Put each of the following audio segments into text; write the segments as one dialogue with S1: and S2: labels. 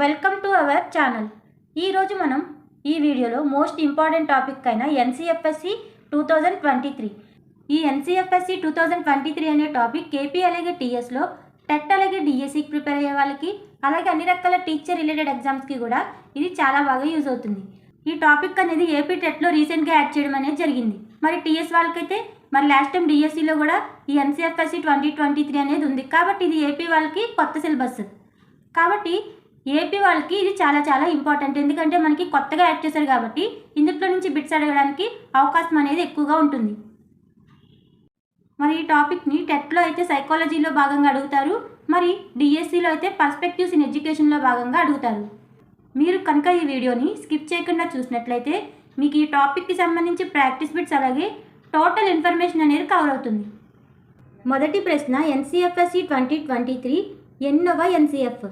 S1: Welcome to our channel. ఈరోజు మనం ఈ వీడియోలో మోస్ట్ ఇంపార్టెంట్ టాపిక్ అయిన NCFSE two thousand twenty three. ఈ NCFSE two thousand twenty three అనే టాపిక్ కేపీ అలాగే టీఎస్లో టెట్ అలాగే డిఎస్సికి ప్రిపేర్ అయ్యే వాళ్ళకి అలాగే అన్ని రకాల టీచర్ రిలేటెడ్ ఎగ్జామ్స్కి కూడా ఇది చాలా బాగా యూజ్ అవుతుంది. ఈ టాపిక్ అనేది ఏపీ టెట్లో రీసెంట్గా యాడ్ చేయడం అనేది జరిగింది. మరి టీఎస్ వాళ్ళకైతే మరి లాస్ట్ టైం డిఎస్సిలో కూడా ఈ ఎన్సీఎఫ్ఎస్సి ట్వంటీ ట్వంటీ త్రీ అనేది ఉంది. కాబట్టి ఇది ఏపీ వాళ్ళకి కొత్త సిలబస్. కాబట్టి ఏపీ వాళ్ళకి ఇది చాలా చాలా ఇంపార్టెంట్ ఎందుకంటే మనకి కొత్తగా యాడ్ చేశారు కాబట్టి ఇందులో నుంచి బిట్స్ అడగడానికి అవకాశం అనేది ఎక్కువగా ఉంటుంది. మరి ఈ టాపిక్ని టెట్లో అయితే సైకాలజీలో భాగంగా అడుగుతారు. మరి డిఎస్సిలో అయితే పర్స్పెక్టివ్స్ ఇన్ ఎడ్యుకేషన్లో భాగంగా అడుగుతారు. మీరు కనుక ఈ వీడియోని స్కిప్ చేయకుండా చూసినట్లయితే మీకు ఈ టాపిక్కి సంబంధించి ప్రాక్టీస్ బిట్స్ అలాగే టోటల్ ఇన్ఫర్మేషన్ అనేది కవర్ అవుతుంది. మొదటి ప్రశ్న NCFSE twenty twenty three ఎన్నవ NCF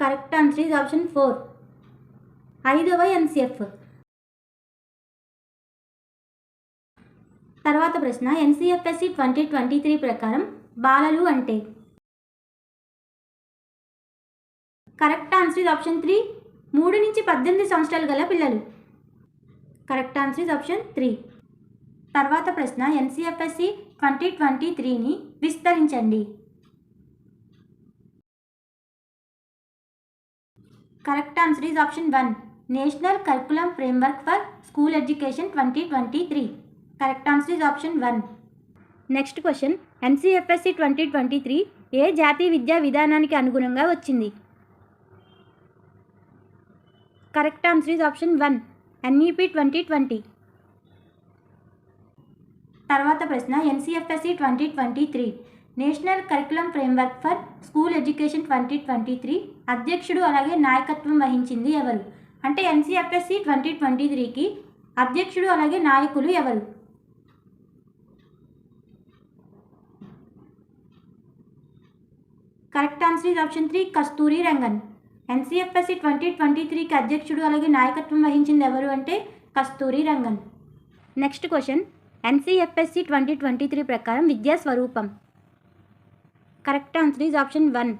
S1: correct answer is option four ఐదవ ఎన్సీఎఫ్ తర్వాత ప్రశ్న ఎన్సిఎఫ్ఎస్సి ట్వంటీ ట్వంటీ త్రీ ప్రకారం బాలలు అంటే? Correct answer is option three మూడు నుంచి పద్దెనిమిది సంవత్సరాలు గల పిల్లలు. Correct answer is option three తర్వాత ప్రశ్న ఎన్సిఎఫ్ఎస్సి ట్వంటీ ట్వంటీ త్రీని విస్తరించండి. Correct answer is option one national curriculum framework for school education twenty twenty three correct answer is option one next question NCFSE twenty twenty three ఏ జాతీయ విద్యా విధానానికి అనుగుణంగా వచ్చింది? Correct answer is option one NEP twenty twenty తర్వాత ప్రశ్న NCFSE twenty twenty three national curriculum framework for school education twenty twenty three అధ్యక్షుడు అలాగే నాయకత్వం వహించింది ఎవరు? అంటే ఎన్సీఎఫ్ఎస్సి ట్వంటీ ట్వంటీ త్రీకి అధ్యక్షుడు అలాగే నాయకులు ఎవరు? Correct answer is option three Kasturi Rangan. NCFSE twenty twenty త్రీకి అధ్యక్షుడు అలాగే నాయకత్వం వహించింది ఎవరు అంటే Kasturi Rangan. Next question. NCFSE twenty twenty three ప్రకారం విద్యా స్వరూపం. Correct answer is option one.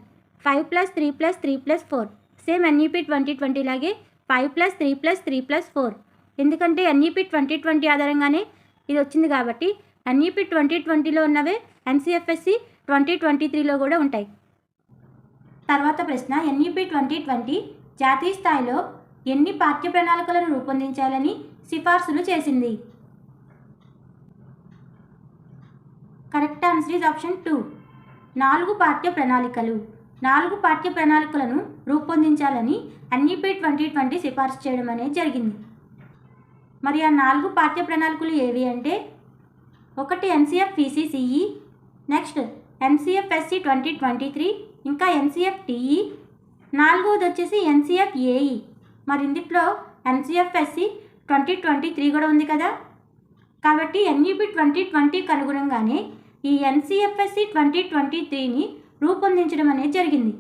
S1: Five plus three plus three plus four. Same NEP twenty twenty లాగే five plus three plus three plus four. ఎందుకంటే NEP twenty twenty ఆధారంగానే ఇది వచ్చింది కాబట్టి NEP twenty ట్వంటీలో ఉన్నవే ఎన్సీఎఫ్ఎస్సి ట్వంటీ ట్వంటీ త్రీలో కూడా ఉంటాయి. తర్వాత ప్రశ్న ఎన్ఈపీ ట్వంటీ ట్వంటీ జాతీయ స్థాయిలో ఎన్ని పాఠ్య ప్రణాళికలను రూపొందించాలని సిఫార్సులు చేసింది? Correct answer is option two. నాలుగు పాఠ్య ప్రణాళికలు నాలుగు పాఠ్య ప్రణాళికలను రూపొందించాలని ఎన్ఈపీ ట్వంటీ ట్వంటీ సిఫార్సు చేయడం అనేది జరిగింది. మరి ఆ నాలుగు పాఠ్య ప్రణాళికలు ఏవి అంటే ఒకటి NCF PCCE next NCFSE twenty twenty three ఇంకా ఎన్సీఎఫ్ టీఈ నాలుగవది వచ్చేసి ఎన్సీఎఫ్ ఏఈ మరి ఇందులో ఎన్సీఎఫ్ఎస్సి ట్వంటీ ట్వంటీ త్రీ కూడా ఉంది కదా. కాబట్టి ఎన్ఈపి ట్వంటీ ట్వంటీకి అనుగుణంగానే ఈ ఎన్సీఎఫ్ఎస్సి ట్వంటీ ట్వంటీ త్రీని రూపొందించడం అనేది జరిగింది.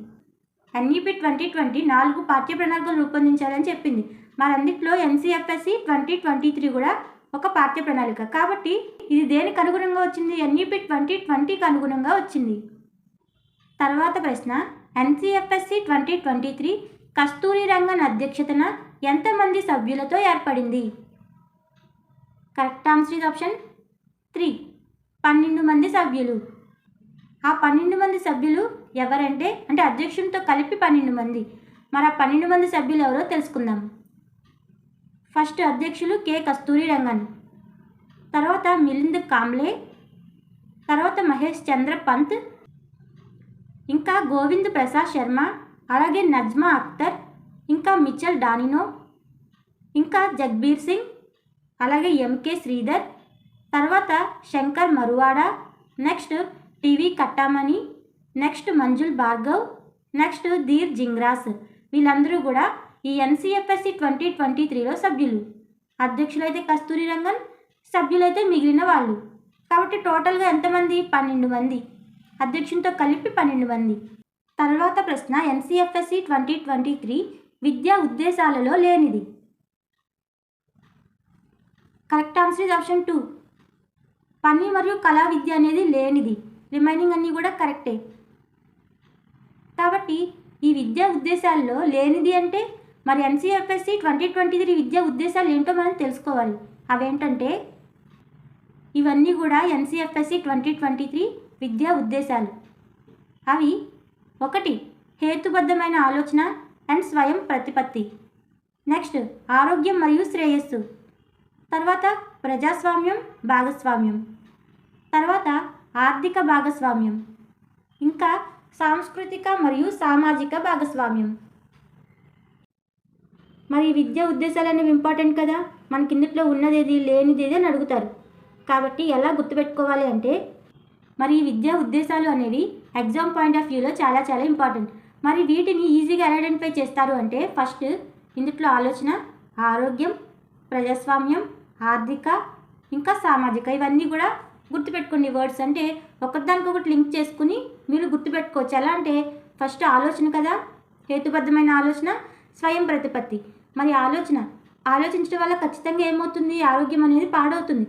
S1: ఎన్ఈపి ట్వంటీ ట్వంటీ నాలుగు పాఠ్య ప్రణాళికలు రూపొందించాలని చెప్పింది. మరి అందుట్లో ఎన్సీఎఫ్ఎస్సి ట్వంటీ ట్వంటీ త్రీ కూడా ఒక పాఠ్య ప్రణాళిక. కాబట్టి ఇది దేనికి అనుగుణంగా వచ్చింది? ఎన్ఈపి ట్వంటీ ట్వంటీకి అనుగుణంగా వచ్చింది. తర్వాత ప్రశ్న. NCFSE twenty twenty three Kasturi Rangan అధ్యక్షతన ఎంతమంది సభ్యులతో ఏర్పడింది? Correct answer is option three. పన్నెండు మంది సభ్యులు. ఆ పన్నెండు మంది సభ్యులు ఎవరంటే అంటే అధ్యక్షునితో కలిపి పన్నెండు మంది. మరి ఆ పన్నెండు మంది సభ్యులు ఎవరో తెలుసుకుందాం. ఫస్ట్ అధ్యక్షులు కె. కస్తూరి రంగన్. తర్వాత మిలింద్ కాంబ్లే. తర్వాత మహేష్ చంద్ర పంత్. ఇంకా గోవింద్ ప్రసాద్ శర్మ. అలాగే నజ్మా అఖ్తర్ ఇంకా మిచల్ డానినో. ఇంకా జగ్బీర్ సింగ్. అలాగే ఎంకే శ్రీధర్. తర్వాత Shankar Maruwada. Next TV Kattamani next Manjul Bhargava next Dhir Jhingran. వీళ్ళందరూ కూడా ఈ ఎన్సీఎఫ్ఎస్సి ట్వంటీ ట్వంటీ త్రీలో సభ్యులు. అధ్యక్షులైతే కస్తూరి రంగన్ సభ్యులైతే మిగిలిన వాళ్ళు. కాబట్టి టోటల్గా ఎంతమంది? పన్నెండు మంది. అధ్యక్షునితో కలిపి పన్నెండు మంది. తర్వాత ప్రశ్న ఎన్సీఎఫ్ఎస్సి ట్వంటీ ట్వంటీ త్రీ విద్యా ఉద్దేశాలలో లేనిది. Correct answer is option two. పని మరియు కళా విద్య అనేది లేనిది. రిమైనింగ్ అన్నీ కూడా కరెక్టే. కాబట్టి ఈ విద్యా ఉద్దేశాల్లో లేనిది అంటే మరి ఎన్సీఎఫ్ఎస్సి ట్వంటీ ట్వంటీ త్రీ విద్యా ఉద్దేశాలు ఏంటో మనం తెలుసుకోవాలి. అవేంటంటే ఇవన్నీ కూడా ఎన్సీఎఫ్ఎస్సి ట్వంటీ ట్వంటీ త్రీ విద్యా ఉద్దేశాలు. అవి ఒకటి హేతుబద్ధమైన ఆలోచన అండ్ స్వయం ప్రతిపత్తి. నెక్స్ట్ ఆరోగ్యం మరియు శ్రేయస్సు. తర్వాత ప్రజాస్వామ్యం భాగస్వామ్యం. తర్వాత ఆర్థిక భాగస్వామ్యం. ఇంకా సాంస్కృతిక మరియు సామాజిక భాగస్వామ్యం. మరి ఈ విద్యా ఉద్దేశాలు అనేవి ఇంపార్టెంట్ కదా? మన కిందట్లో ఉన్నదేది లేనిదేది అని అడుగుతారు. కాబట్టి ఎలా గుర్తుపెట్టుకోవాలి అంటే మరి ఈ విద్యా ఉద్దేశాలు అనేవి ఎగ్జామ్ పాయింట్ ఆఫ్ వ్యూలో చాలా చాలా ఇంపార్టెంట్. మరి వీటిని ఈజీగా ఎలా ఐడెంటిఫై చేస్తారు అంటే ఫస్ట్ ఇందుట్లో ఆలోచన ఆరోగ్యం ప్రజాస్వామ్యం ఆర్థిక ఇంకా సామాజిక ఇవన్నీ కూడా గుర్తుపెట్టుకోండి వర్డ్స్. అంటే ఒకదానికొకటి లింక్ చేసుకుని మీరు గుర్తుపెట్టుకోవచ్చు. ఎలా అంటే ఫస్ట్ ఆలోచన కదా? హేతుబద్ధమైన ఆలోచన స్వయం ప్రతిపత్తి. మరి ఆలోచన? ఆలోచించడం వల్ల ఖచ్చితంగా ఏమవుతుంది? ఆరోగ్యం అనేది పాడవుతుంది.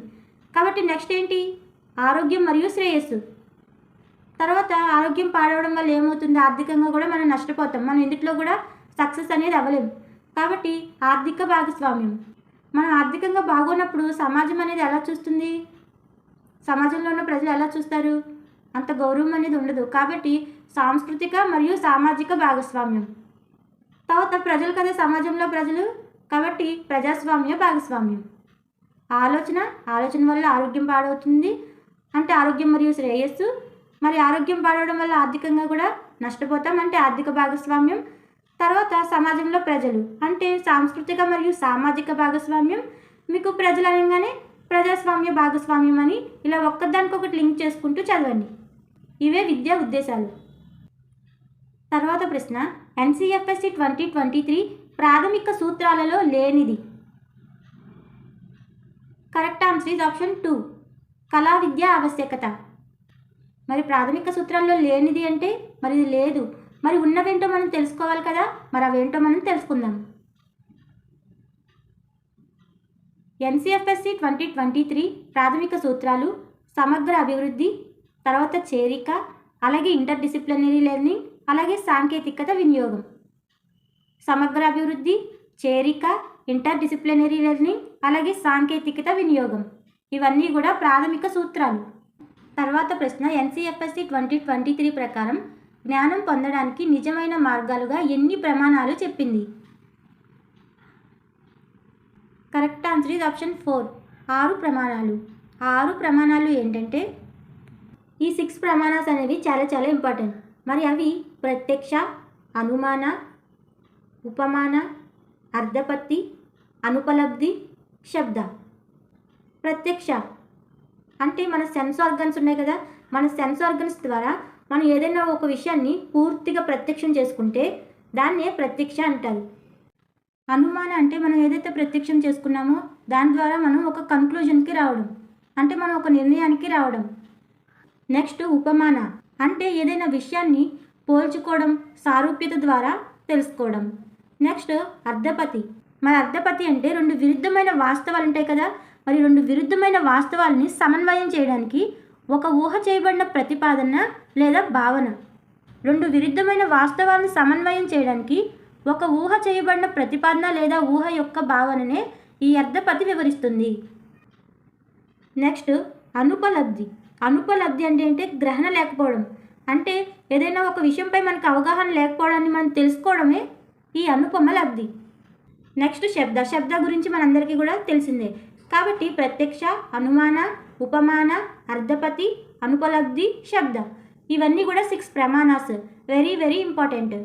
S1: కాబట్టి నెక్స్ట్ ఏంటి? ఆరోగ్యం మరియు శ్రేయస్సు. తర్వాత ఆరోగ్యం పాడవడం వల్ల ఏమవుతుంది? ఆర్థికంగా కూడా మనం నష్టపోతాం. మనం ఇందులో కూడా సక్సెస్ అనేది అవ్వలేము కాబట్టి ఆర్థిక భాగస్వామ్యం. మనం ఆర్థికంగా బాగున్నప్పుడు సమాజం అనేది ఎలా చూస్తుంది? సమాజంలో ఉన్న ప్రజలు ఎలా చూస్తారు? అంత గౌరవం అనేది ఉండదు. కాబట్టి సాంస్కృతిక మరియు సామాజిక భాగస్వామ్యం. తర్వాత ప్రజలు కదా సమాజంలో ప్రజలు? కాబట్టి ప్రజాస్వామ్య భాగస్వామ్యం. ఆలోచన ఆలోచన వల్ల ఆరోగ్యం పాడవుతుంది. అంటే ఆరోగ్యం మరియు శ్రేయస్సు. మరి ఆరోగ్యం పాడవడం వల్ల ఆర్థికంగా కూడా నష్టపోతాం. అంటే ఆర్థిక భాగస్వామ్యం. తర్వాత సమాజంలో ప్రజలు. అంటే సాంస్కృతిక మరియు సామాజిక భాగస్వామ్యం. మీకు ప్రజలు అనగానే ప్రజాస్వామ్య భాగస్వామ్యం అని ఇలా ఒక్కదానికొకటి లింక్ చేసుకుంటూ చదవండి. ఇవే విద్యా ఉద్దేశాలు. తర్వాత ప్రశ్న ఎన్సిఎఫ్ఎస్సి ట్వంటీ ట్వంటీ త్రీ ప్రాథమిక సూత్రాలలో లేనిది. Correct answer is option two కళా విద్య ఆవశ్యకత. మరి ప్రాథమిక సూత్రాల్లో లేనిది అంటే మరి ఇది లేదు. మరి ఉన్నవేంటో మనం తెలుసుకోవాలి కదా మరి అవేంటో మనం తెలుసుకుందాం. ఎన్సిఎఫ్ఎస్సి ట్వంటీ ట్వంటీ త్రీ ప్రాథమిక సూత్రాలు సమగ్ర అభివృద్ధి తర్వాత చేరిక అలాగే ఇంటర్ డిసిప్లినరీ లెర్నింగ్ అలాగే సాంకేతికత వినియోగం. సమగ్ర అభివృద్ధి చేరిక ఇంటర్ డిసిప్లినరీ లెర్నింగ్ అలాగే సాంకేతికత వినియోగం. ఇవన్నీ కూడా ప్రాథమిక సూత్రాలు. తర్వాత ప్రశ్న ఎన్సిఎఫ్ఎస్సి ట్వంటీ ట్వంటీ త్రీ ప్రకారం జ్ఞానం పొందడానికి నిజమైన మార్గాలుగా ఎన్ని ప్రమాణాలు చెప్పింది? Correct answer is option four. ఆరు ప్రమాణాలు. ఆరు ప్రమాణాలు ఏంటంటే ఈ సిక్స్ ప్రమాణాస్ అనేవి చాలా చాలా ఇంపార్టెంట్. మరి అవి ప్రత్యక్ష అనుమాన ఉపమాన అర్ధపత్తి అనుపలబ్ధి శబ్ద. ప్రత్యక్ష అంటే మన సెన్స్ ఆర్గన్స్ ఉన్నాయి కదా. మన సెన్స్ ఆర్గన్స్ ద్వారా మనం ఏదైనా ఒక విషయాన్ని పూర్తిగా ప్రత్యక్షం చేసుకుంటే దాన్నే ప్రత్యక్ష అంటారు. అనుమాన అంటే మనం ఏదైతే ప్రత్యక్షం చేసుకున్నామో దాని ద్వారా మనం ఒక కన్క్లూజన్కి రావడం. అంటే మనం ఒక నిర్ణయానికి రావడం. నెక్స్ట్ ఉపమాన. అంటే ఏదైనా విషయాన్ని పోల్చుకోవడం సారూప్యత ద్వారా తెలుసుకోవడం. నెక్స్ట్ అర్ధపతి. మరి అర్ధపతి అంటే రెండు విరుద్ధమైన వాస్తవాలు ఉంటాయి కదా మరి రెండు విరుద్ధమైన వాస్తవాలని సమన్వయం చేయడానికి ఒక ఊహ చేయబడిన ప్రతిపాదన లేదా భావన. రెండు విరుద్ధమైన వాస్తవాలను సమన్వయం చేయడానికి ఒక ఊహ చేయబడిన ప్రతిపాదన లేదా ఊహ యొక్క భావననే ఈ అర్ధపతి వివరిస్తుంది. నెక్స్ట్ అనుపలబ్ధి. అనుపలబ్ధి అంటే ఏంటి? గ్రహణ లేకపోవడం. అంటే ఏదైనా ఒక విషయంపై మనకు అవగాహన లేకపోవడాన్ని మనం తెలుసుకోవడమే ఈ అనుపమ లబ్ధి నెక్స్ట్ శబ్ద. శబ్ద గురించి మనందరికీ కూడా తెలిసిందే. కాబట్టి ప్రత్యక్ష అనుమాన ఉపమాన అర్ధపతి అనుపలబ్ధి శబ్ద. ఇవన్నీ కూడా six ప్రమాణాస్. Very very important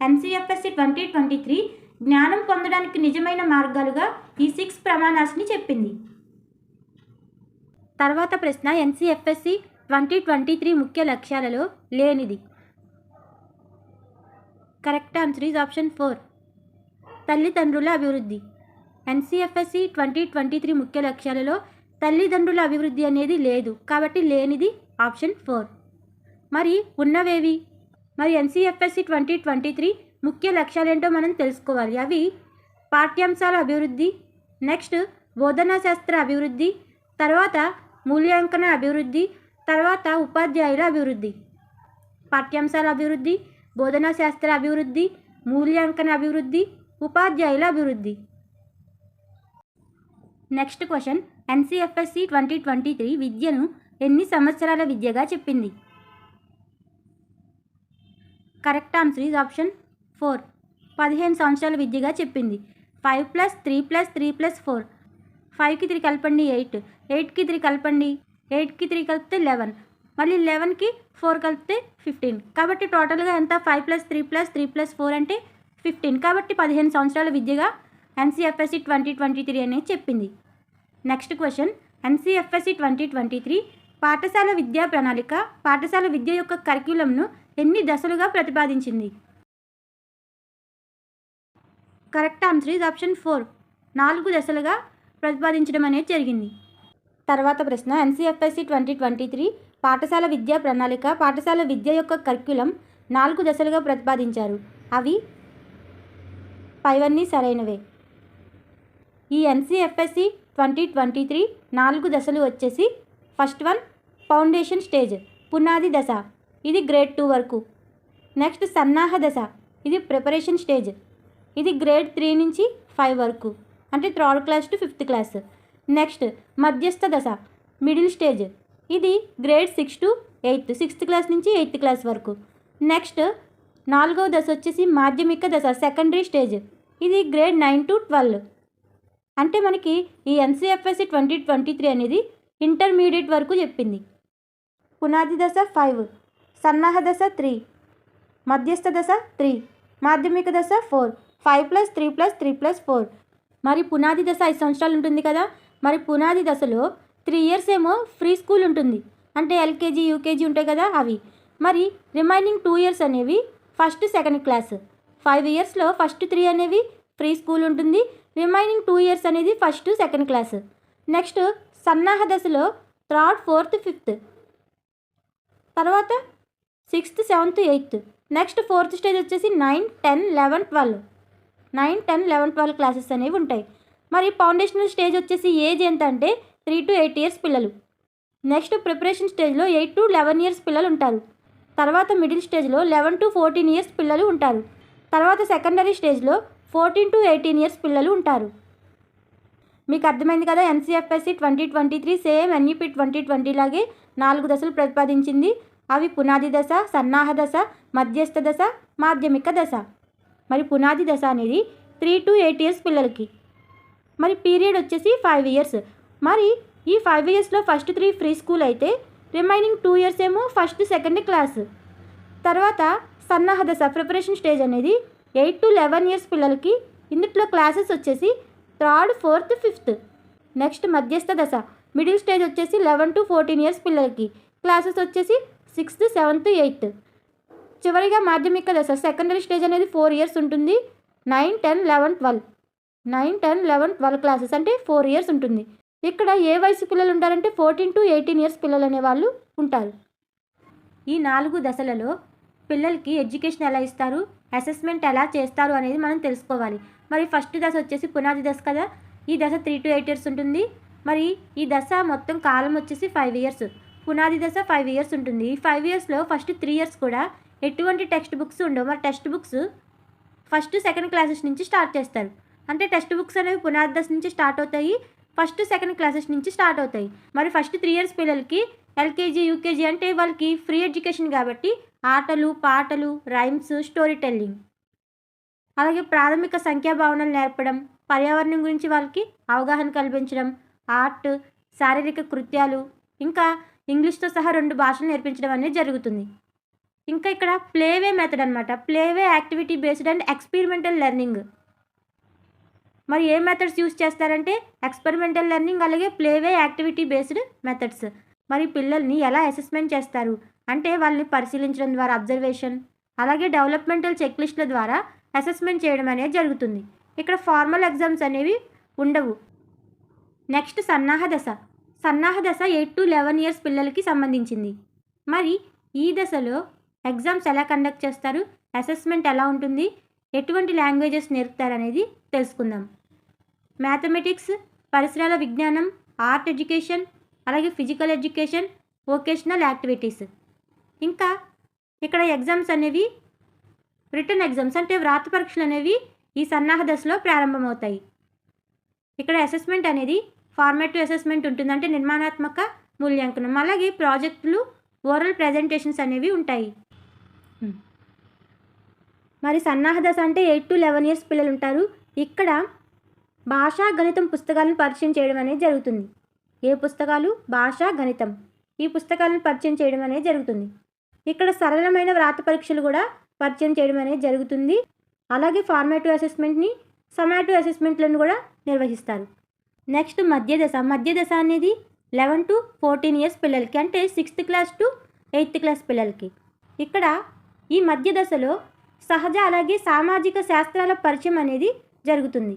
S1: NCFSE twenty twenty three జ్ఞానం పొందడానికి నిజమైన మార్గాలుగా ఈ సిక్స్ ప్రమాణాస్ని చెప్పింది. తర్వాత ప్రశ్న ఎన్సిఎఫ్ఎస్సి ట్వంటీ ట్వంటీ త్రీ ముఖ్య లక్ష్యాలలో లేనిది. Correct answer is option four. తల్లిదండ్రుల అభివృద్ధి. ఎన్సీఎఫ్ఎస్సి ట్వంటీ ట్వంటీ త్రీ ముఖ్య లక్ష్యాలలో తల్లిదండ్రుల అభివృద్ధి అనేది లేదు కాబట్టి లేనిది ఆప్షన్ ఫోర్. మరి ఉన్నవేవి? మరి ఎన్సిఎఫ్ఎస్సి ట్వంటీ ట్వంటీ త్రీ ముఖ్య లక్ష్యాలేంటో మనం తెలుసుకోవాలి. అవి పాఠ్యాంశాల అభివృద్ధి నెక్స్ట్ బోధనా శాస్త్ర అభివృద్ధి తర్వాత మూల్యాంకన అభివృద్ధి తర్వాత ఉపాధ్యాయుల అభివృద్ధి. పాఠ్యాంశాల అభివృద్ధి బోధనా శాస్త్ర అభివృద్ధి మూల్యాంకన అభివృద్ధి ఉపాధ్యాయుల అభివృద్ధి. Next question. NCFSE twenty twenty three విద్యను ఎన్ని సంవత్సరాల విద్యగా చెప్పింది? Correct answer is option four. పదిహేను సంవత్సరాల విద్యగా చెప్పింది. Five plus three plus three plus four. ఫైవ్కి త్రీ కలపండి ఎయిట్. ఎయిట్కి త్రీ కలపండి. ఎయిట్కి త్రీ కలిపితే లెవెన్. మళ్ళీ లెవెన్కి ఫోర్ కలిపితే ఫిఫ్టీన్. కాబట్టి టోటల్గా ఎంత? Five plus three plus three plus four అంటే ఫిఫ్టీన్. కాబట్టి పదిహేను సంవత్సరాల విద్యగా ఎన్సీఎఫ్ఎస్సి ట్వంటీ ట్వంటీ త్రీ అనేది చెప్పింది. Next question. NCFSE twenty twenty three పాఠశాల విద్యా ప్రణాళిక పాఠశాల విద్య యొక్క కరిక్యులంను ఎన్ని దశలుగా ప్రతిపాదించింది? Correct answer is option four. నాలుగు దశలుగా ప్రతిపాదించడం అనేది జరిగింది. తర్వాత ప్రశ్న ఎన్సీఎఫ్ఎస్సి ట్వంటీ ట్వంటీ త్రీ పాఠశాల విద్యా ప్రణాళిక పాఠశాల విద్య యొక్క కర్క్యులం నాలుగు దశలుగా ప్రతిపాదించారు. అవి పైవన్నీ సరైనవే. ఈ ఎన్సీఎఫ్ఎస్సి ట్వంటీ ట్వంటీ త్రీ నాలుగు దశలు వచ్చేసి ఫస్ట్ వన్ ఫౌండేషన్ స్టేజ్ పునాది దశ. ఇది గ్రేడ్ టూ వరకు. నెక్స్ట్ సన్నాహ దశ ఇది ప్రిపరేషన్ స్టేజ్ ఇది గ్రేడ్ త్రీ నుంచి ఫైవ్ వరకు. అంటే third class to fifth class next మధ్యస్థ దశ. మిడిల్ స్టేజ్ ఇది grade six to eighth sixth class నుంచి ఎయిత్ క్లాస్ వరకు. నెక్స్ట్ నాలుగవ దశ వచ్చేసి మాధ్యమిక దశ. సెకండరీ స్టేజ్ ఇది గ్రేడ్ నైన్ టు ట్వెల్వ్ అంటే మనకి ఈ ఎన్సీఎఫ్ఎస్సి ట్వంటీ ట్వంటీ త్రీ అనేది ఇంటర్మీడియట్ వరకు చెప్పింది. పునాది దశ ఫైవ్ సన్నాహ దశ త్రీ మధ్యస్థ దశ త్రీ మాధ్యమిక దశ four five plus three plus three plus four. మరి పునాది దశ ఐదు సంవత్సరాలు ఉంటుంది కదా? మరి పునాది దశలో త్రీ ఇయర్స్ ఏమో ఫ్రీ స్కూల్ ఉంటుంది. అంటే ఎల్కేజీ యూకేజీ ఉంటాయి కదా అవి. మరి రిమైనింగ్ టూ ఇయర్స్ అనేవి ఫస్ట్ సెకండ్ క్లాస్. ఫైవ్ ఇయర్స్లో ఫస్ట్ త్రీ అనేవి ఫ్రీ స్కూల్ ఉంటుంది. రిమైనింగ్ టూ ఇయర్స్ అనేది ఫస్ట్ సెకండ్ క్లాస్. నెక్స్ట్ సన్నాహ దశలో థర్డ్ ఫోర్త్ ఫిఫ్త్. తర్వాత sixth seventh eighth. Next fourth stage వచ్చేసి nine ten eleven twelve. Nine ten eleven twelve classes అనేవి ఉంటాయి. మరి ఫౌండేషనల్ స్టేజ్ వచ్చేసి ఏజ్ ఎంత అంటే త్రీ టు ఎయిట్ ఇయర్స్ పిల్లలు. నెక్స్ట్ ప్రిపరేషన్ స్టేజ్లో ఎయిట్ టు లెవెన్ ఇయర్స్ పిల్లలు ఉంటారు. తర్వాత మిడిల్ స్టేజ్లో లెవెన్ టు ఫోర్టీన్ ఇయర్స్ పిల్లలు ఉంటారు. తర్వాత సెకండరీ స్టేజ్లో ఫోర్టీన్ టు ఎయిటీన్ ఇయర్స్ పిల్లలు ఉంటారు. మీకు అర్థమైంది కదా? NCFSE twenty twenty three same NEP twenty twenty లాగే నాలుగు దశలు ప్రతిపాదించింది. అవి పునాది దశ సన్నాహ దశ మధ్యస్థ దశ మాధ్యమిక దశ. మరి పునాది దశ అనేది త్రీ టు ఎయిట్ ఇయర్స్ పిల్లలకి. మరి పీరియడ్ వచ్చేసి ఫైవ్ ఇయర్స్ మరి ఈ ఫైవ్ ఇయర్స్లో ఫస్ట్ త్రీ ఫ్రీ స్కూల్ అయితే రిమైనింగ్ టూ ఇయర్స్ ఏమో ఫస్ట్ సెకండ్ క్లాస్ తర్వాత సన్నాహ దశ ప్రిపరేషన్ స్టేజ్ అనేది ఎయిట్ టు లెవెన్ ఇయర్స్ పిల్లలకి ఇందులో క్లాసెస్ వచ్చేసి థర్డ్ ఫోర్త్ ఫిఫ్త్ నెక్స్ట్ మధ్యస్థ దశ మిడిల్ స్టేజ్ వచ్చేసి లెవెన్ టు ఫోర్టీన్ ఇయర్స్ పిల్లలకి. క్లాసెస్ వచ్చేసి సిక్స్త్ సెవెంత్ ఎయిత్. చివరిగా మాధ్యమిక దశ. సెకండరీ స్టేజ్ అనేది ఫోర్ ఇయర్స్ ఉంటుంది. Nine ten eleven twelve. Nine ten eleven twelve classes అంటే ఫోర్ ఇయర్స్ ఉంటుంది. ఇక్కడ ఏ వయసు పిల్లలు ఉంటారంటే ఫోర్టీన్ టు ఎయిటీన్ ఇయర్స్ పిల్లలు అనేవాళ్ళు ఉంటారు. ఈ నాలుగు దశలలో పిల్లలకి ఎడ్యుకేషన్ ఎలా ఇస్తారు? అసెస్మెంట్ ఎలా చేస్తారు అనేది మనం తెలుసుకోవాలి. మరి ఫస్ట్ దశ వచ్చేసి పునాది దశ కదా? ఈ దశ త్రీ టు ఎయిట్ ఇయర్స్ ఉంటుంది. మరి ఈ దశ మొత్తం కాలం వచ్చేసి ఫైవ్ ఇయర్స్. పునాది దశ ఫైవ్ ఇయర్స్ ఉంటుంది. ఈ ఫైవ్ ఇయర్స్లో ఫస్ట్ త్రీ ఇయర్స్ కూడా ఎటువంటి టెక్స్ట్ బుక్స్ ఉండవు. మరి text books first second classes నుంచి స్టార్ట్ చేస్తారు. అంటే టెక్స్ట్ బుక్స్ అనేవి పునాది దశ నుంచి స్టార్ట్ అవుతాయి. ఫస్ట్ సెకండ్ క్లాసెస్ నుంచి స్టార్ట్ అవుతాయి. మరి ఫస్ట్ త్రీ ఇయర్స్ పిల్లలకి ఎల్కేజీ యూకేజీ అంటే వాళ్ళకి ఫ్రీ ఎడ్యుకేషన్ కాబట్టి ఆటలు పాటలు రైమ్స్ స్టోరీ టెల్లింగ్ అలాగే ప్రాథమిక సంఖ్యా భావనలు నేర్పడం పర్యావరణం గురించి వాళ్ళకి అవగాహన కల్పించడం ఆర్ట్ శారీరక కృత్యాలు ఇంకా ఇంగ్లీష్తో సహా రెండు భాషలు నేర్పించడం అనేది జరుగుతుంది. ఇంకా ఇక్కడ ప్లేవే మెథడ్ అనమాట playway activity based and experimental learning. మరి ఏ మెథడ్స్ యూస్ చేస్తారంటే ఎక్స్పెరిమెంటల్ లెర్నింగ్ అలాగే ప్లేవే యాక్టివిటీ బేస్డ్ మెథడ్స్. మరి పిల్లల్ని ఎలా అసెస్మెంట్ చేస్తారు? అంటే వాళ్ళని పరిశీలించడం ద్వారా అబ్జర్వేషన్ అలాగే డెవలప్మెంటల్ చెక్లిస్టుల ద్వారా అసెస్మెంట్ చేయడం అనేది జరుగుతుంది. ఇక్కడ ఫార్మల్ ఎగ్జామ్స్ అనేవి ఉండవు. నెక్స్ట్ సన్నాహ దశ. సన్నాహ దశ ఎయిట్ టు లెవెన్ ఇయర్స్ పిల్లలకి సంబంధించింది. మరి ఈ దశలో ఎగ్జామ్స్ ఎలా కండక్ట్ చేస్తారు? అసెస్మెంట్ ఎలా ఉంటుంది? ఎటువంటి లాంగ్వేజెస్ నేర్పుతారు అనేది తెలుసుకుందాం. మ్యాథమెటిక్స్ పరిసరాల విజ్ఞానం ఆర్ట్ ఎడ్యుకేషన్ అలాగే ఫిజికల్ ఎడ్యుకేషన్ వొకేషనల్ యాక్టివిటీస్. ఇంకా ఇక్కడ ఎగ్జామ్స్ అనేవి రిటర్న్ ఎగ్జామ్స్ అంటే వ్రాత పరీక్షలు అనేవి ఈ సన్నాహ దశలో ప్రారంభమవుతాయి. ఇక్కడ అసెస్మెంట్ అనేది ఫార్మేటివ్ అసెస్మెంట్ ఉంటుంది అంటే నిర్మాణాత్మక మూల్యాంకనం. అలాగే ప్రాజెక్టులు ఓరల్ ప్రజెంటేషన్స్ అనేవి ఉంటాయి. మరి సన్నాహ దశ అంటే ఎయిట్ టు లెవెన్ ఇయర్స్ పిల్లలు ఉంటారు ఇక్కడ భాషా గణితం పుస్తకాలను పరిచయం చేయడం అనేది జరుగుతుంది. ఏ పుస్తకాలు? భాషా గణితం. ఈ పుస్తకాలను పరిచయం చేయడం అనేది జరుగుతుంది. ఇక్కడ సరళమైన వ్రాత పరీక్షలు కూడా పరిచయం చేయడం అనేది జరుగుతుంది. అలాగే ఫార్మేటివ్ అసెస్మెంట్ని సమాటివ్ అసెస్మెంట్లను కూడా నిర్వహిస్తారు. నెక్స్ట్ మధ్య దశ మధ్య దశ అనేది లెవెన్ టు ఫోర్టీన్ ఇయర్స్ పిల్లలకి అంటే sixth class to eighth class పిల్లలకి. ఇక్కడ ఈ మధ్య దశలో సహజ అలాగే సామాజిక శాస్త్రాల పరిచయం అనేది జరుగుతుంది.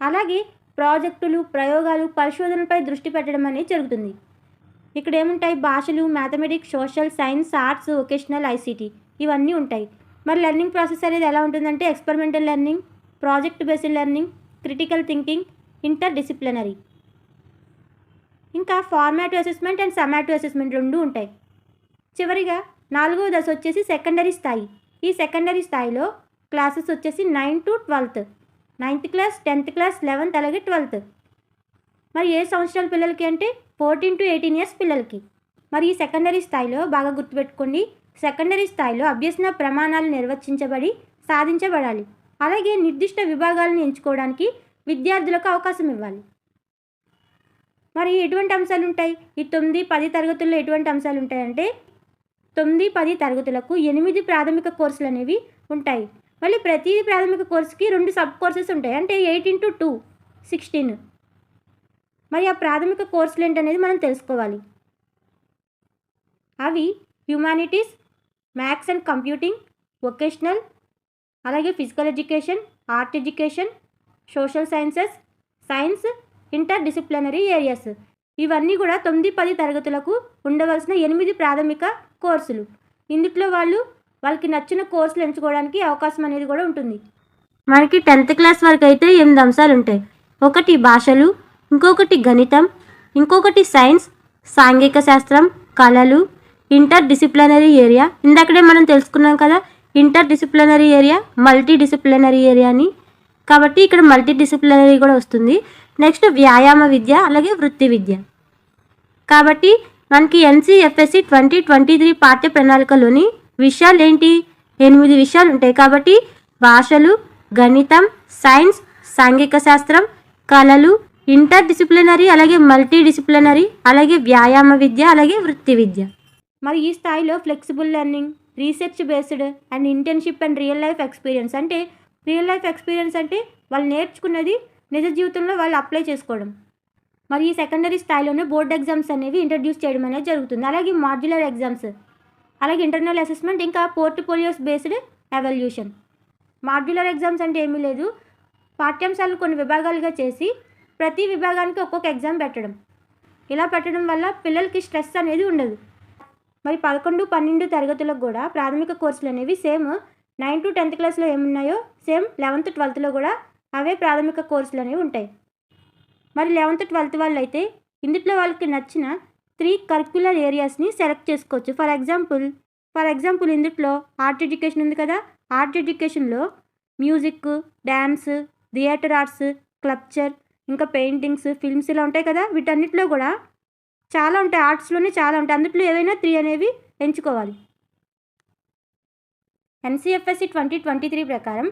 S1: అలాగే ప్రాజెక్టులు ప్రయోగాలు పరిశోధనలపై దృష్టి పెట్టడం అనేది జరుగుతుంది. ఇక్కడ ఏముంటాయి? భాషలు mathematics social science arts vocational ICT ఇవన్నీ ఉంటాయి. మరి లెర్నింగ్ ప్రాసెస్ అనేది ఎలా ఉంటుందంటే experimental learning project based learning critical thinking inter disciplinary ఇంకా formative assessment and summative assessment రెండు ఉంటాయి. చివరిగా నాలుగవ దశ వచ్చేసి సెకండరీ స్థాయి. ఈ సెకండరీ స్థాయిలో క్లాసెస్ వచ్చేసి nine to twelfth. Ninth class tenth class eleventh అలాగే ట్వెల్త్. మరి ఏ సంవత్సరాల పిల్లలకి అంటే ఫోర్టీన్ టు ఎయిటీన్ ఇయర్స్ పిల్లలకి. మరి ఈ సెకండరీ స్థాయిలో బాగా గుర్తుపెట్టుకోండి. సెకండరీ స్థాయిలో అభ్యసన ప్రమాణాలు నిర్వచించబడి సాధించబడాలి. అలాగే నిర్దిష్ట విభాగాలను ఎంచుకోవడానికి విద్యార్థులకు అవకాశం ఇవ్వాలి. మరి ఎటువంటి అంశాలు ఉంటాయి? ఈ తొమ్మిది పది తరగతుల్లో ఎటువంటి అంశాలు ఉంటాయంటే తొమ్మిది పది తరగతులకు ఎనిమిది ప్రాథమిక కోర్సులు అనేవి ఉంటాయి. మళ్ళీ ప్రతి ప్రాథమిక కోర్సుకి రెండు సబ్ కోర్సెస్ ఉంటాయి. అంటే ఎయిట్ ఇంటూ టూ సిక్స్టీన్. మరి ఆ ప్రాథమిక కోర్సులు ఏంటనేది మనం తెలుసుకోవాలి. అవి humanities maths and computing vocational అలాగే physical education art education social sciences science inter disciplinary areas. ఇవన్నీ కూడా తొమ్మిది పది తరగతులకు ఉండవలసిన ఎనిమిది ప్రాథమిక కోర్సులు. ఇందుట్లో వాళ్ళు వాళ్ళకి నచ్చిన కోర్సులు ఎంచుకోవడానికి అవకాశం అనేది కూడా ఉంటుంది. మనకి టెన్త్ క్లాస్ వరకు అయితే ఎనిమిది అంశాలు ఉంటాయి. ఒకటి భాషలు ఇంకొకటి గణితం ఇంకొకటి సైన్స్ సాంఘిక శాస్త్రం కళలు ఇంటర్ డిసిప్లినరీ ఏరియా. ఇందాకడే మనం తెలుసుకున్నాం కదా inter disciplinary area multi disciplinary area అని. కాబట్టి ఇక్కడ మల్టీ డిసిప్లినరీ కూడా వస్తుంది. నెక్స్ట్ వ్యాయామ విద్య అలాగే వృత్తి విద్య. కాబట్టి మనకి ఎన్సీఎఫ్ఎస్సి ట్వంటీ ట్వంటీ త్రీ పాఠ్య ప్రణాళికలోని విషయాలు ఏంటి ఎనిమిది విషయాలు ఉంటాయి. కాబట్టి భాషలు గణితం సైన్స్ సాంఘిక శాస్త్రం కళలు ఇంటర్ డిసిప్లినరీ అలాగే మల్టీ డిసిప్లినరీ అలాగే వ్యాయామ విద్య అలాగే వృత్తి విద్య. మరి ఈ స్థాయిలో flexible learning research based and internship and real life experience అంటే రియల్ లైఫ్ ఎక్స్పీరియన్స్ అంటే వాళ్ళు నేర్చుకున్నది నిజ జీవితంలో వాళ్ళు అప్లై చేసుకోవడం. మరి ఈ సెకండరీ స్థాయిలోనే బోర్డ్ ఎగ్జామ్స్ అనేవి ఇంట్రడ్యూస్ చేయడం అనేది జరుగుతుంది. అలాగే మాడ్యులర్ ఎగ్జామ్స్ అలాగే ఇంటర్నల్ అసెస్మెంట్ ఇంకా portfolios based evaluation. Modular exams అంటే ఏమీ లేదు. పాఠ్యాంశాలను కొన్ని విభాగాలుగా చేసి ప్రతి విభాగానికి ఒక్కొక్క ఎగ్జామ్ పెట్టడం. ఇలా పెట్టడం వల్ల పిల్లలకి స్ట్రెస్ అనేది ఉండదు. మరి పదకొండు పన్నెండు తరగతులకు కూడా ప్రాథమిక కోర్సులు అనేవి సేమ్ నైన్ టు టెన్త్ క్లాస్లో ఏమున్నాయో? సేమ్ లెవెన్త్ ట్వెల్త్లో కూడా అవే ప్రాథమిక కోర్సులు అనేవి ఉంటాయి. మరి లెవెన్త్ ట్వెల్త్ వాళ్ళు అయితే ఇందులో వాళ్ళకి నచ్చిన త్రీ కరిక్యులర్ ఏరియాస్ని సెలెక్ట్ చేసుకోవచ్చు. ఫర్ ఎగ్జాంపుల్ ఫర్ ఎగ్జాంపుల్ ఇందులో ఆర్ట్ ఎడ్యుకేషన్ ఉంది కదా? ఆర్ట్ ఎడ్యుకేషన్లో music dance theatre arts sculpture ఇంకా పెయింటింగ్స్ ఫిల్మ్స్ ఇలా ఉంటాయి కదా? వీటన్నిటిలో కూడా చాలా ఉంటాయి. ఆర్ట్స్లోనే చాలా ఉంటాయి. అందులో ఏవైనా త్రీ అనేవి ఎంచుకోవాలి. ఎన్సీఎఫ్ఎస్సి ట్వంటీ ట్వంటీ త్రీ ప్రకారం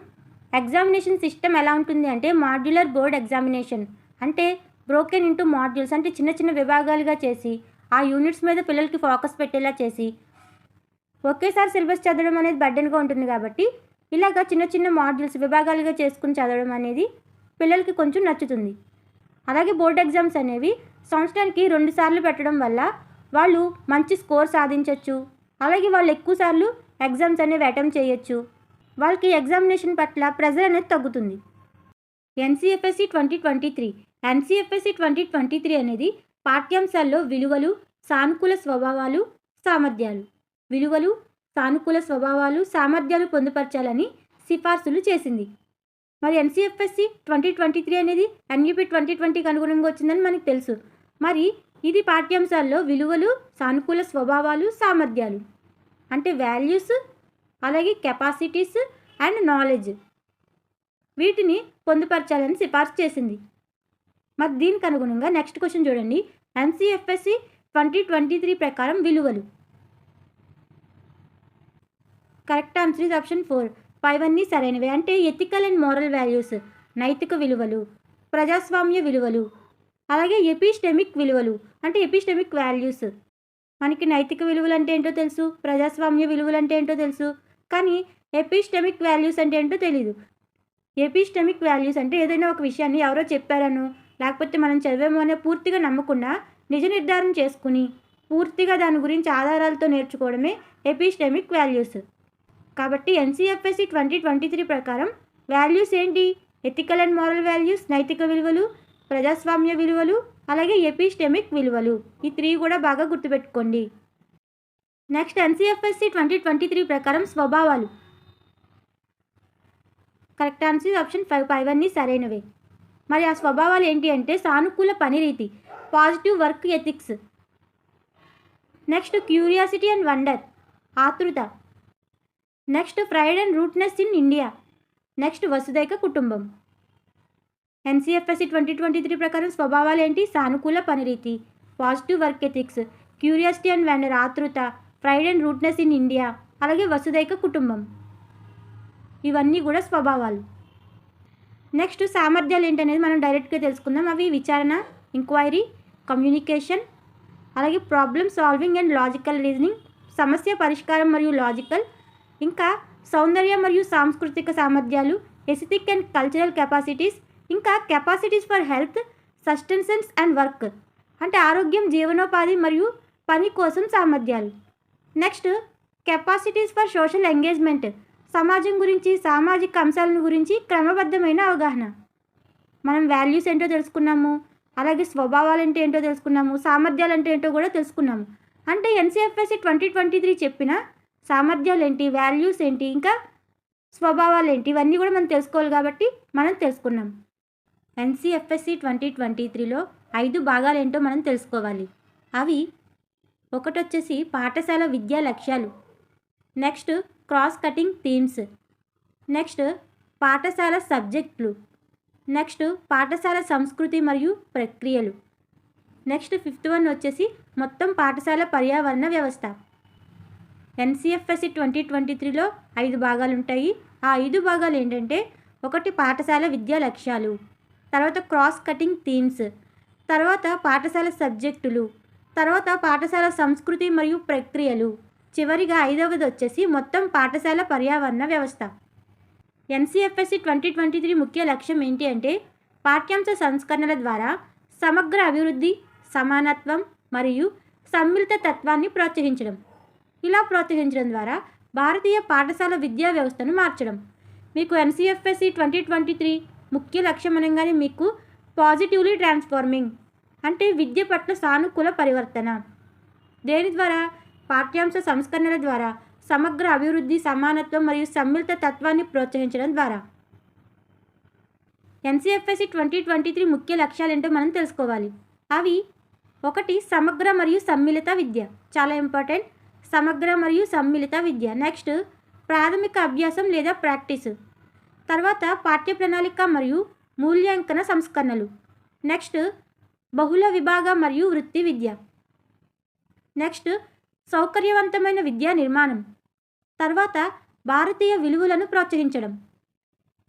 S1: ఎగ్జామినేషన్ సిస్టమ్ ఎలా ఉంటుంది అంటే మాడ్యులర్ బోర్డ్ ఎగ్జామినేషన్. అంటే బ్రోకెన్ ఇంటూ మాడ్యూల్స్ అంటే చిన్న చిన్న విభాగాలుగా చేసి ఆ యూనిట్స్ మీద పిల్లలకి ఫోకస్ పెట్టేలా చేసి. ఒకేసారి సిలబస్ చదవడం అనేది బర్డెన్గా ఉంటుంది కాబట్టి ఇలాగ చిన్న చిన్న మాడ్యూల్స్ విభాగాలుగా చేసుకుని చదవడం అనేది పిల్లలకి కొంచెం నచ్చుతుంది. అలాగే బోర్డ్ ఎగ్జామ్స్ అనేవి సంవత్సరానికి రెండు సార్లు పెట్టడం వల్ల వాళ్ళు మంచి స్కోర్ సాధించవచ్చు అలాగే వాళ్ళు ఎక్కువ సార్లు ఎగ్జామ్స్ అనేవి అటెంప్ట్ చేయొచ్చు. వాళ్ళకి ఎగ్జామినేషన్ పట్ల ప్రెజర్ అనేది తగ్గుతుంది. NCFSE twenty twenty three. NCFSE twenty twenty three అనేది పాఠ్యాంశాల్లో విలువలు సానుకూల స్వభావాలు సామర్థ్యాలు. విలువలు సానుకూల స్వభావాలు సామర్థ్యాలు పొందుపరచాలని సిఫార్సులు చేసింది. మరి ఎన్సీఎఫ్ఎస్సి ట్వంటీ ట్వంటీ త్రీ అనేది ఎన్యూపీ ట్వంటీ ట్వంటీకి అనుగుణంగా వచ్చిందని మనకు తెలుసు. మరి ఇది పాఠ్యాంశాల్లో విలువలు సానుకూల స్వభావాలు సామర్థ్యాలు. అంటే వాల్యూస్ అలాగే కెపాసిటీస్ అండ్ నాలెడ్జ్. వీటిని పొందుపరచాలని సిఫార్సు చేసింది. మరి దీనికి అనుగుణంగా నెక్స్ట్ క్వశ్చన్ చూడండి. ఎన్సిఎఫ్ఎస్సి ట్వంటీ ట్వంటీ త్రీ ప్రకారం విలువలు. Correct answer is option four. Five అన్నీ సరైనవి. అంటే ఎథికల్ అండ్ మోరల్ వాల్యూస్ నైతిక విలువలు ప్రజాస్వామ్య విలువలు అలాగే ఎపిస్టెమిక్ విలువలు. అంటే ఎపిస్టెమిక్ వాల్యూస్. మనకి నైతిక విలువలు అంటే ఏంటో తెలుసు ప్రజాస్వామ్య విలువలు అంటే ఏంటో తెలుసు కానీ ఎపిస్టమిక్ వాల్యూస్ అంటే ఏంటో తెలియదు ఎపిస్టమిక్ వాల్యూస్ అంటే ఏదైనా ఒక విషయాన్ని ఎవరో చెప్పారనో లేకపోతే మనం చదివేమో అనే పూర్తిగా నమ్మకుండా నిజ నిర్ధారణ చేసుకుని పూర్తిగా దాని గురించి ఆధారాలతో నేర్చుకోవడమే ఎపిస్టమిక్ వాల్యూస్. కాబట్టి ఎన్సీఎఫ్ఎస్సి ట్వంటీ ట్వంటీ త్రీ ప్రకారం వాల్యూస్ ఏంటి? ఎథికల్ అండ్ మారల్ వాల్యూస్ నైతిక విలువలు ప్రజాస్వామ్య విలువలు అలాగే ఎపిస్టెమిక్ విలువలు. ఈ త్రీ కూడా బాగా గుర్తుపెట్టుకోండి. Next NCFSE twenty twenty three ప్రకారం స్వభావాలు. Correct answer option five. Five అన్నీ సరైనవే. మరి ఆ స్వభావాలు ఏంటి అంటే సానుకూల పనిరీతి positive work ethics. Next curiosity and wonder ఆతృత. Next pride and rootedness in India. Next వసుదైక కుటుంబం. ఎన్సీఎఫ్ఎస్సి ట్వంటీ ట్వంటీ త్రీ ప్రకారం స్వభావాలు ఏంటి సానుకూల పనిరీతి. Positive work ethics. Curiosity and wonder ఆతృత. Pride and rootedness in India. అలాగే వసుదైక కుటుంబం. ఇవన్నీ కూడా స్వభావాలు. నెక్స్ట్ సామర్థ్యాలు ఏంటనేది మనం డైరెక్ట్గా తెలుసుకుందాం. అవి విచారణ ఇంక్వైరీ కమ్యూనికేషన్ అలాగే problem solving and logical reasoning సమస్య పరిష్కారం మరియు లాజికల్ ఇంకా సౌందర్య మరియు సాంస్కృతిక సామర్థ్యాలు ఎసిథిక్ అండ్ కల్చరల్ కెపాసిటీస్ ఇంకా capacities for health sustenance and work అంటే ఆరోగ్యం జీవనోపాధి మరియు పని కోసం సామర్థ్యాలు. Next capacities for social engagement సమాజం గురించి సామాజిక అంశాలను గురించి క్రమబద్ధమైన అవగాహన. మనం వాల్యూస్ ఏంటో తెలుసుకున్నాము అలాగే స్వభావాలు అంటే ఏంటో తెలుసుకున్నాము సామర్థ్యాలు అంటే ఏంటో కూడా తెలుసుకున్నాము. అంటే ఎన్సీఎఫ్ఎస్సి ట్వంటీ ట్వంటీ త్రీ చెప్పిన సామర్థ్యాలు ఏంటి వాల్యూస్ ఏంటి ఇంకా స్వభావాలు ఏంటి ఇవన్నీ కూడా మనం తెలుసుకోవాలి కాబట్టి మనం తెలుసుకున్నాం. ఎన్సీఎఫ్ఎస్సి ట్వంటీ ట్వంటీ త్రీలో ఐదు భాగాలు ఏంటో మనం తెలుసుకోవాలి. అవి ఒకటొచ్చేసి పాఠశాల విద్యా లక్ష్యాలు. Next cross cutting themes. Next పాఠశాల సబ్జెక్టులు. నెక్స్ట్ పాఠశాల సంస్కృతి మరియు ప్రక్రియలు. నెక్స్ట్ ఫిఫ్త్ వన్ వచ్చేసి మొత్తం పాఠశాల పర్యావరణ వ్యవస్థ. ఎన్సిఎఫ్ఎస్సి ట్వంటీ ట్వంటీ త్రీలో ఐదు భాగాలు ఉంటాయి ఆ ఐదు భాగాలు ఏంటంటే ఒకటి పాఠశాల విద్యా లక్ష్యాలు. తర్వాత క్రాస్ కటింగ్ థీమ్స్ తర్వాత పాఠశాల సబ్జెక్టులు తర్వాత పాఠశాల సంస్కృతి మరియు ప్రక్రియలు. చివరిగా ఐదవది వచ్చేసి మొత్తం పాఠశాల పర్యావరణ వ్యవస్థ. ఎన్సిఎఫ్ఎస్సి ట్వంటీ ట్వంటీ త్రీ ముఖ్య లక్ష్యం ఏంటి అంటే పాఠ్యాంశ సంస్కరణల ద్వారా సమగ్ర అభివృద్ధి సమానత్వం మరియు సమ్మిళిత తత్వాన్ని ప్రోత్సహించడం. ఇలా ప్రోత్సహించడం ద్వారా భారతీయ పాఠశాల విద్యా వ్యవస్థను మార్చడం. మీకు ఎన్సిఎఫ్ఎస్సి ట్వంటీ ట్వంటీ త్రీ ముఖ్య లక్ష్యం అనగానే మీకు పాజిటివ్లీ ట్రాన్స్ఫార్మింగ్ అంటే విద్య పట్ల సానుకూల పరివర్తన. దేని ద్వారా? పాఠ్యాంశ సంస్కరణల ద్వారా సమగ్ర అభివృద్ధి సమానత్వం మరియు సమ్మిళిత తత్వాన్ని ప్రోత్సహించడం ద్వారా. ఎన్సిఎఫ్ఎస్సి ట్వంటీ ట్వంటీ త్రీ ముఖ్య లక్ష్యాలు ఏంటో మనం తెలుసుకోవాలి. అవి ఒకటి సమగ్ర మరియు సమ్మిళిత విద్య. చాలా ఇంపార్టెంట్. సమగ్ర మరియు సమ్మిళిత విద్య. నెక్స్ట్ ప్రాథమిక అభ్యాసం లేదా ప్రాక్టీస్. తర్వాత పాఠ్య ప్రణాళిక మరియు మూల్యాంకన సంస్కరణలు. నెక్స్ట్ బహుళ విభాగ మరియు వృత్తి విద్య. నెక్స్ట్ సౌకర్యవంతమైన విద్యా నిర్మాణం. తర్వాత భారతీయ విలువలను ప్రోత్సహించడం.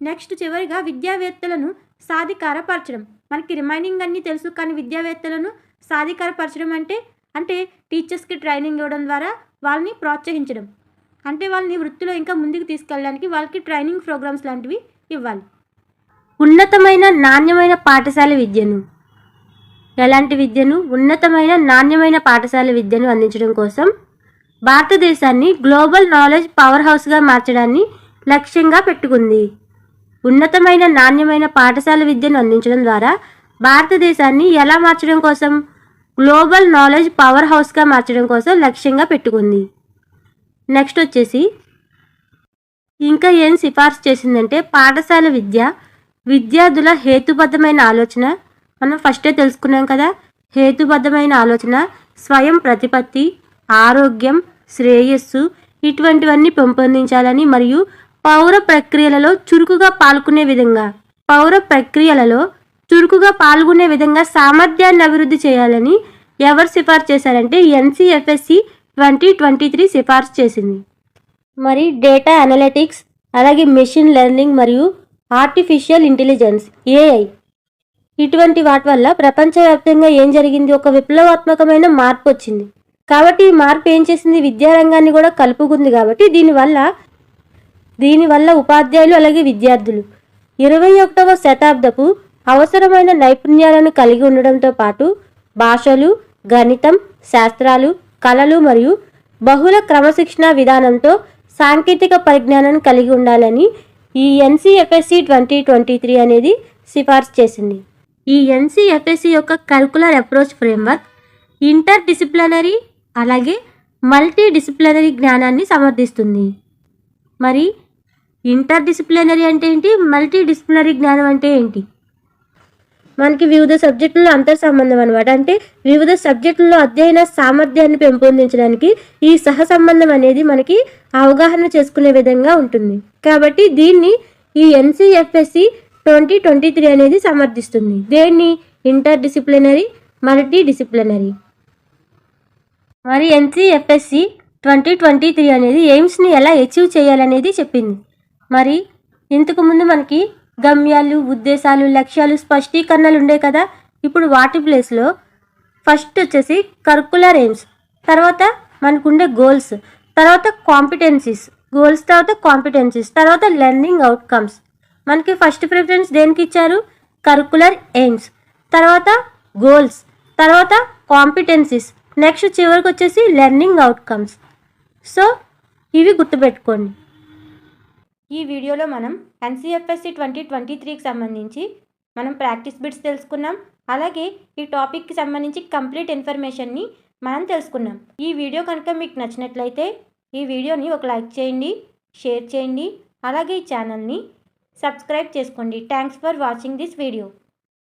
S1: నెక్స్ట్ చివరిగా విద్యావేత్తలను సాధికారపరచడం. మనకి రిమైనింగ్ అన్నీ తెలుసు కానీ విద్యావేత్తలను సాధికారపరచడం అంటే అంటే టీచర్స్కి ట్రైనింగ్ ఇవ్వడం ద్వారా వాళ్ళని ప్రోత్సహించడం. అంటే వాళ్ళని వృత్తిలో ఇంకా ముందుకు తీసుకెళ్ళడానికి వాళ్ళకి ట్రైనింగ్ ప్రోగ్రామ్స్ లాంటివి ఇవ్వాలి. ఉన్నతమైన నాణ్యమైన పాఠశాల విద్యను. ఎలాంటి విద్యను? ఉన్నతమైన నాణ్యమైన పాఠశాల విద్యను అందించడం కోసం భారతదేశాన్ని గ్లోబల్ నాలెడ్జ్ పవర్ హౌస్గా మార్చడాన్ని లక్ష్యంగా పెట్టుకుంది. ఉన్నతమైన నాణ్యమైన పాఠశాల విద్యను అందించడం ద్వారా భారతదేశాన్ని ఎలా మార్చడం కోసం? గ్లోబల్ నాలెడ్జ్ పవర్ హౌస్గా మార్చడం కోసం లక్ష్యంగా పెట్టుకుంది. నెక్స్ట్ వచ్చేసి ఇంకా ఏం సిఫార్సు చేసిందంటే పాఠశాల విద్య విద్యార్థుల హేతుబద్ధమైన ఆలోచన. మనం ఫస్టే తెలుసుకున్నాం కదా హేతుబద్ధమైన ఆలోచన స్వయం ప్రతిపత్తి ఆరోగ్యం శ్రేయస్సు ఇటువంటివన్నీ పెంపొందించాలని మరియు పౌర ప్రక్రియలలో చురుకుగా పాల్గొనే విధంగా పౌర ప్రక్రియలలో చురుకుగా పాల్గొనే విధంగా సామర్థ్యాన్ని అభివృద్ధి చేయాలని ఎవరు సిఫార్సు చేశారంటే ఎన్సిఎఫ్ఎస్సి ట్వంటీ ట్వంటీ త్రీ సిఫార్సు చేసింది. మరి డేటా అనలిటిక్స్ అలాగే మెషిన్ లెర్నింగ్ మరియు ఆర్టిఫిషియల్ ఇంటెలిజెన్స్ ఏఐ. ఇటువంటి వాటి వల్ల ప్రపంచవ్యాప్తంగా ఏం జరిగింది? ఒక విప్లవాత్మకమైన మార్పు వచ్చింది. కాబట్టి ఈ మార్పు ఏం చేసింది? విద్యారంగాన్ని కూడా కలుపుకుంది కాబట్టి దీనివల్ల దీనివల్ల ఉపాధ్యాయులు అలాగే విద్యార్థులు ఇరవై ఒకటవ శతాబ్దపు అవసరమైన నైపుణ్యాలను కలిగి ఉండడంతో పాటు భాషలు గణితం శాస్త్రాలు కళలు మరియు బహుళ క్రమశిక్షణ విధానంతో సాంకేతిక పరిజ్ఞానం కలిగి ఉండాలని ఈ ఎన్సీఎఫ్ఎస్సి ట్వంటీ ట్వంటీ త్రీ అనేది సిఫార్సు చేసింది. ఈ ఎన్సీఎఫ్ఎస్సి యొక్క curricular approach framework inter disciplinary అలాగే మల్టీ డిసిప్లినరీ జ్ఞానాన్ని సమర్థిస్తుంది. మరి ఇంటర్ డిసిప్లినరీ అంటే ఏంటి? మల్టీ డిసిప్లినరీ జ్ఞానం అంటే ఏంటి? మనకి వివిధ సబ్జెక్టుల్లో అంతర్ సంబంధం అనమాట అంటే వివిధ సబ్జెక్టుల్లో అధ్యయన సామర్థ్యాన్ని పెంపొందించడానికి ఈ సహ సంబంధం అనేది మనకి అవగాహన చేసుకునే విధంగా ఉంటుంది. కాబట్టి దీన్ని ఈ ఎన్సిఎఫ్ఎస్సి ట్వంటీ ట్వంటీ త్రీ అనేది సమర్థిస్తుంది. దేన్ని? ఇంటర్ డిసిప్లినరీ మల్టీ డిసిప్లినరీ మరి ఎన్సిఎఫ్ఎస్సి ట్వంటీ ట్వంటీ త్రీ అనేది ఎయిమ్స్ని ఎలా అచీవ్ చేయాలనేది చెప్పింది. మరి ఇంతకుముందు మనకి గమ్యాలు ఉద్దేశాలు లక్ష్యాలు స్పష్టీకరణలు ఉండే కదా? ఇప్పుడు వాటి ప్లేస్లో ఫస్ట్ వచ్చేసి కర్కులర్ ఎయిమ్స్ తర్వాత మనకుండే గోల్స్ తర్వాత కాంపిటెన్సీస్ గోల్స్ తర్వాత కాంపిటెన్సీస్ తర్వాత లెర్నింగ్ అవుట్కమ్స్ మనకి ఫస్ట్ ప్రిఫరెన్స్ దేనికి ఇచ్చారు? కరికులర్ ఎయిమ్స్ తర్వాత గోల్స్ తర్వాత కాంపిటెన్సీస్ నెక్స్ట్ చివరికి వచ్చేసి లెర్నింగ్ అవుట్కమ్స్ సో ఇవి గుర్తుపెట్టుకోండి. ఈ వీడియోలో మనం ఎన్సిఎఫ్ఎస్సి ట్వంటీ ట్వంటీ త్రీకి సంబంధించి మనం ప్రాక్టీస్ బిట్స్ తెలుసుకున్నాం. అలాగే ఈ టాపిక్కి సంబంధించి కంప్లీట్ ఇన్ఫర్మేషన్ని మనం తెలుసుకున్నాం. ఈ వీడియో కనుక మీకు నచ్చినట్లయితే ఈ వీడియోని ఒక లైక్ చేయండి షేర్ చేయండి అలాగే ఈ ఛానల్ని సబ్స్క్రైబ్ చేసుకోండి. Thanks for watching this video.